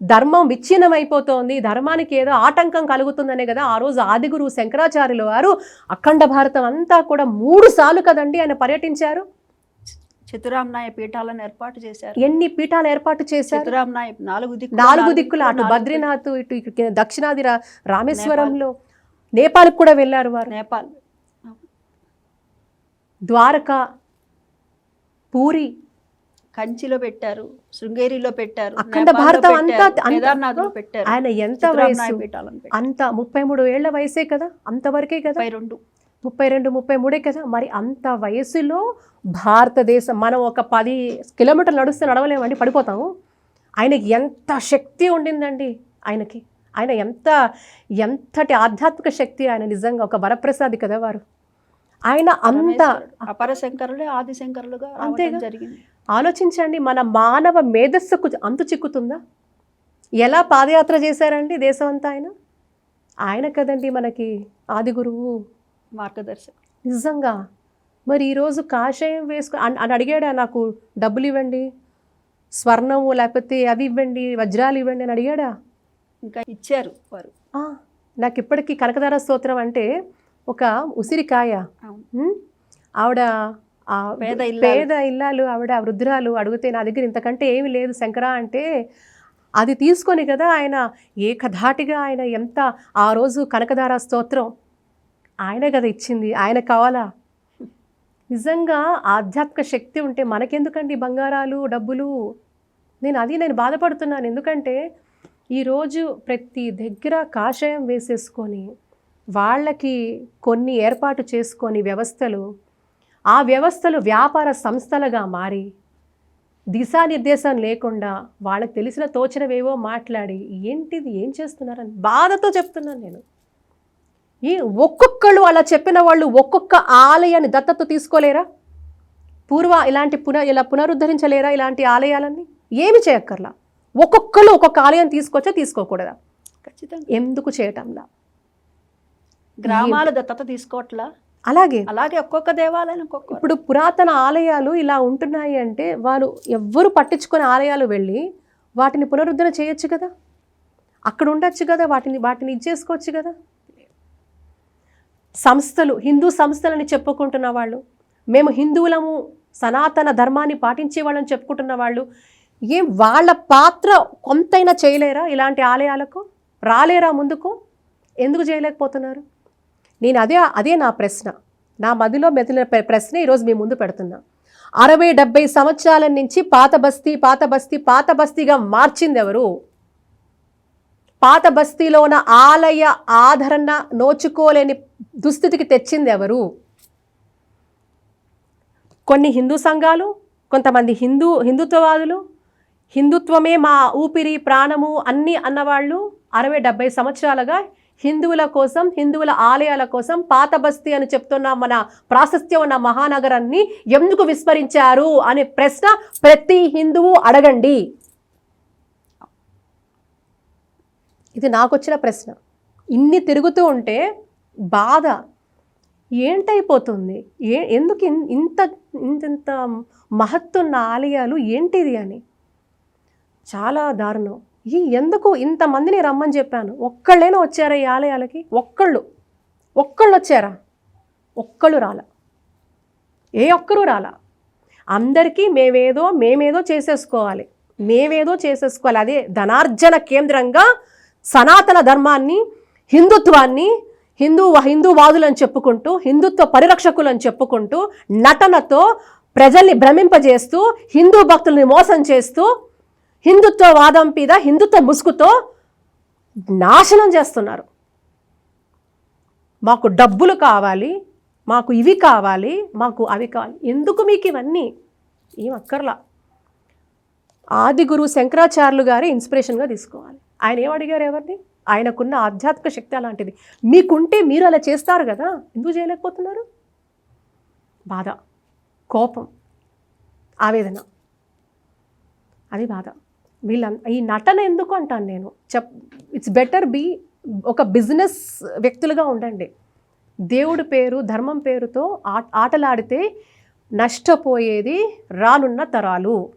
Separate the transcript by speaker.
Speaker 1: ధర్మం విచ్ఛిన్నమైపోతోంది. ధర్మానికి ఏదో ఆటంకం కలుగుతుందనే కదా ఆ రోజు ఆదిగురు శంకరాచార్యులు వారు అఖండ భారతం అంతా కూడా మూడు సార్లు కదండి ఆయన పర్యటించారు.
Speaker 2: చతురామ్నాయ పీఠాలను ఏర్పాటు చేశారు.
Speaker 1: ఎన్ని పీఠాలు ఏర్పాటు చేశారు?
Speaker 2: చతురామ్నాయ నాలుగు దిక్కు
Speaker 1: నాలుగు దిక్కులు అటు బద్రీనాథ్ ఇటు దక్షిణాది రామేశ్వరంలో నేపాల్కి కూడా వెళ్ళారు వారు?
Speaker 2: నేపాల్.
Speaker 1: ద్వారక పూరి
Speaker 2: కంచిలో పెట్టారు శృంగేరిలో పెట్టారు
Speaker 1: అఖండ భారతం అంతా అంత-
Speaker 2: కేదార్నాథ్లో పెట్టారు
Speaker 1: ఆయన ఎంత వయసు? అంత ముప్పై మూడు ఏళ్ళ వయసే కదా? అంతవరకే కదా?
Speaker 2: రెండు
Speaker 1: ముప్పై రెండు ముప్పై మూడే కదా? మరి అంత వయసులో భారతదేశం మనం ఒక పది కిలోమీటర్లు నడుస్తే నడవలేమండి పడిపోతాము. ఆయనకి ఎంత శక్తి ఉండిందండి ఆయనకి? ఆయన ఎంత ఎంతటి ఆధ్యాత్మిక శక్తి ఆయన నిజంగా ఒక వరప్రసాది కదా వారు. ఆయన అంత.
Speaker 2: అపర శంకరులే ఆది శంకరులుగా రావడం
Speaker 1: అంతేగా.
Speaker 2: జరిగింది.
Speaker 1: ఆలోచించండి మన మానవ మేధస్సుకు అంతు చిక్కుతుందా? ఎలా పాదయాత్ర చేశారండి దేశం అంతా ఆయన? ఆయన కదండి మనకి ఆది గురువు.
Speaker 2: మార్గదర్శకం
Speaker 1: నిజంగా. మరి ఈరోజు కాషాయం వేసుకు అని అడిగాడా నాకు డబ్బులు ఇవ్వండి స్వర్ణము లేకపోతే అవి ఇవ్వండి వజ్రాలు ఇవ్వండి అని అడిగాడా?
Speaker 2: ఇంకా ఇచ్చారు వారు.
Speaker 1: నాకు ఇప్పటికీ కనకదార స్తోత్రం అంటే ఒక ఉసిరికాయ. ఆవిడ
Speaker 2: పేద ఇల్లాలు.
Speaker 1: పేద ఇల్లాలు ఆవిడ వృద్ధురాలు అడిగితే నా దగ్గర ఇంతకంటే ఏమీ లేదు శంకరా అంటే అది తీసుకొని కదా ఆయన ఏకధాటిగా ఆయన ఎంత ఆ రోజు కనకదార స్తోత్రం. ఆయనే కదా ఇచ్చింది. ఆయన కావాలా? నిజంగా ఆధ్యాత్మిక శక్తి ఉంటే మనకెందుకండి బంగారాలు డబ్బులు? నేను అది నేను బాధపడుతున్నాను. ఎందుకంటే ఈరోజు ప్రతి దగ్గర కాషాయం వేసేసుకొని వాళ్ళకి కొన్ని ఏర్పాటు చేసుకొని వ్యవస్థలు ఆ వ్యవస్థలు వ్యాపార సంస్థలుగా మారి దిశానిర్దేశం లేకుండా వాళ్ళకి తెలిసిన తోచినవేవో మాట్లాడి ఏంటిది ఏం చేస్తున్నారని బాధతో చెప్తున్నాను నేను. ఈ ఒక్కొక్కళ్ళు అలా చెప్పిన వాళ్ళు ఒక్కొక్క ఆలయాన్ని దత్తత తీసుకోలేరా? పూర్వ ఇలాంటి పున ఇలా పునరుద్ధరించలేరా ఇలాంటి ఆలయాలన్నీ? ఏమి చేయక్కర్లా. ఒక్కొక్కరు ఒక్కొక్క ఆలయం తీసుకొచ్చా తీసుకోకూడదా?
Speaker 2: ఖచ్చితంగా.
Speaker 1: ఎందుకు చేయటంలా?
Speaker 2: గ్రామాల దత్తత తీసుకోవట్లా?
Speaker 1: అలాగే
Speaker 2: అలాగే ఒక్కొక్క దేవాలయం ఒక్కొక్క
Speaker 1: ఇప్పుడు పురాతన ఆలయాలు ఇలా ఉంటున్నాయి అంటే వాళ్ళు ఎవ్వరు పట్టించుకునే ఆలయాలు వెళ్ళి వాటిని పునరుద్ధరణ చేయొచ్చు కదా? అక్కడ ఉండొచ్చు కదా? వాటిని వాటిని ఇచ్చేసుకోవచ్చు కదా? సంస్థలు హిందూ సంస్థలని చెప్పుకుంటున్న వాళ్ళు మేము హిందువులము సనాతన ధర్మాన్ని పాటించే వాళ్ళని చెప్పుకుంటున్న వాళ్ళు ఏం వాళ్ళ పాత్ర కొంతైనా చేయలేరా ఇలాంటి ఆలయాలకు? రాలేరా ముందుకు? ఎందుకు చేయలేకపోతున్నారు? నేను అదే అదే నా ప్రశ్న. నా మదిలో మెదిలిన ప్ర- ప్రశ్న ఈరోజు మీ ముందు పెడుతున్నా. అరవై డెబ్బై సంవత్సరాల నుంచి పాత బస్తీ పాత బస్తీ పాత బస్తీగా మార్చింది ఎవరు పాత బస్తీలో ఉన్న ఆలయ ఆదరణ నోచుకోలేని దుస్థితికి తెచ్చింది ఎవరు కొన్ని హిందూ సంఘాలు కొంతమంది హిందూ హిందుత్వవాదులు హిందుత్వమే మా ఊపిరి ప్రాణము అన్నీ అన్నవాళ్ళు అరవై డెబ్బై సంవత్సరాలుగా హిందువుల కోసం హిందువుల ఆలయాల కోసం పాత బస్తీ అని చెప్తున్న మన ప్రాశస్త్యం ఉన్న మహానగరాన్ని ఎందుకు విస్మరించారు అనే ప్రశ్న ప్రతి హిందువు అడగండి. ఇది నాకు వచ్చిన ప్రశ్న. ఇన్ని తిరుగుతూ ఉంటే బాధ ఏంటైపోతుంది? ఏ ఎందుకు ఇన్- ఇంత ఇంత ఇంత మహత్తున్న ఆలయాలు ఏంటిది అని? చాలా దారుణం. ఈ ఎందుకు ఇంతమందిని రమ్మని చెప్పాను? ఒక్కళ్ళైనా వచ్చారా ఈ ఆలయాలకి? ఒక్కళ్ళు. ఒక్కళ్ళు వచ్చారా? ఒక్కళ్ళు రాల. ఏ ఒక్కరూ రాలా. అందరికీ మేమేదో మేమేదో చేసేసుకోవాలి. మేమేదో చేసేసుకోవాలి. అదే ధనార్జన కేంద్రంగా సనాతన ధర్మాన్ని హిందుత్వాన్ని హిందూ హిందూవాదులని చెప్పుకుంటూ హిందుత్వ పరిరక్షకులని చెప్పుకుంటూ నటనతో ప్రజల్ని భ్రమింపజేస్తూ హిందూ భక్తుల్ని మోసం చేస్తూ హిందుత్వ వాదం మీద హిందుత్వ ముసుగుతో నాశనం చేస్తున్నారు. మాకు డబ్బులు కావాలి మాకు ఇవి కావాలి మాకు అవి కావాలి. ఎందుకు మీకు ఇవన్నీ? ఏం అక్కర్లా? ఆది గురువు శంకరాచార్యులు గారి ఇన్స్పిరేషన్గా తీసుకోవాలి. ఆయన ఏమడిగారు ఎవరిని? ఆయనకున్న ఆధ్యాత్మిక శక్తి అలాంటిది. మీకుంటే మీరు అలా చేస్తారు కదా ఎందుకు చేయలేకపోతున్నారు? బాధ కోపం ఆవేదన. అది బాధ. వీళ్ళ ఈ నటన ఎందుకు అంటాను నేను? చెప్ ఇట్స్ బెటర్ బీ ఒక బిజినెస్ వ్యక్తులుగా ఉండండి. దేవుడి పేరు ధర్మం పేరుతో ఆ ఆటలాడితే నష్టపోయేది రానున్న తరాలు.